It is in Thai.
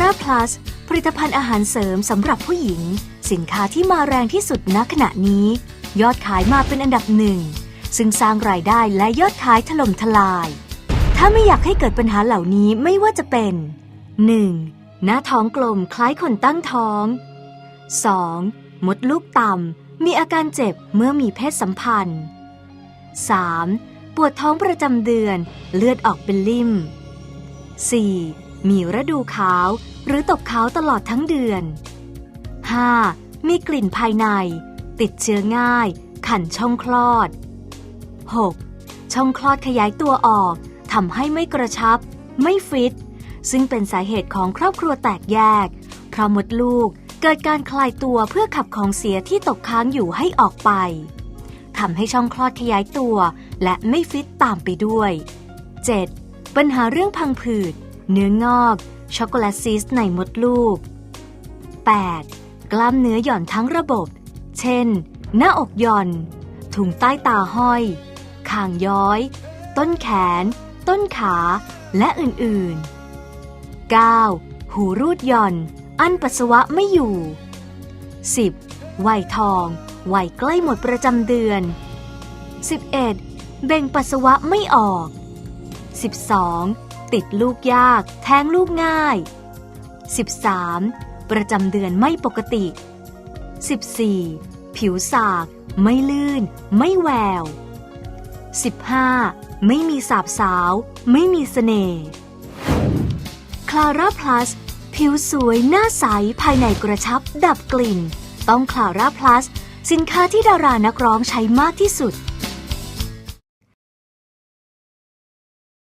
ร่าพลัสผลิตภัณฑ์อาหารเสริมสำหรับผู้หญิง สินค้าที่มาแรงที่สุดณขณะนี้ ยอดขายมาเป็นอันดับหนึ่ง ซึ่งสร้างรายได้และยอดขายถล่มทลาย ถ้าไม่อยากให้เกิดปัญหาเหล่านี้ไม่ว่าจะเป็น 1. หน้าท้องกลมคล้ายคนตั้งท้อง 2. มดลูกต่ำมีอาการเจ็บเมื่อมีเพศสัมพันธ์ 3. ปวดท้องประจำเดือน เลือดออกเป็นลิ่ม 4. มีฤดูขาว หรือตกขาวตลอดทั้งเดือน 5. มีกลิ่นภายใน ติดเชื้อง่าย ขันช่องคลอด 6. ช่องคลอดขยายตัวออกทำให้ไม่กระชับ ไม่ฟิต ซึ่งเป็นสาเหตุของครอบครัวแตกแยก เพราะมดลูกเกิดการคลายตัวเพื่อขับของเสียที่ตกค้างอยู่ให้ออกไปทำให้ช่องคลอดขยายตัว และไม่ฟิตตามไปด้วย 7. ปัญหาเรื่องพังผืด เนื้องอก ช็อกโกแลตซิสในมดลูก 8. กล้ามเนื้อหย่อนทั้งระบบ เช่น หน้าอกหย่อน ถุงใต้ตาห้อย คางย้อย ต้นแขน ต้นขา และอื่นๆ 9. หูรูดหย่อน อั้นปัสสาวะไม่อยู่ 10. วัยทอง วัยใกล้หมดประจำเดือน 11. เบ่งปัสสาวะไม่ออก 12. ติดลูกยาก แท้งลูกง่าย 13. ประจำเดือนไม่ปกติ 14. ผิวสาก ไม่ลื่น ไม่แวว 15. ไม่มีสาบสาว ไม่มีเสน่ห์คลาร่าพลัสผิวสวยหน้าใส ภายในกระชับ ดับกลิ่น ต้องคลาร่าพลัสสินค้าที่ดารานักร้องใช้มากที่สุด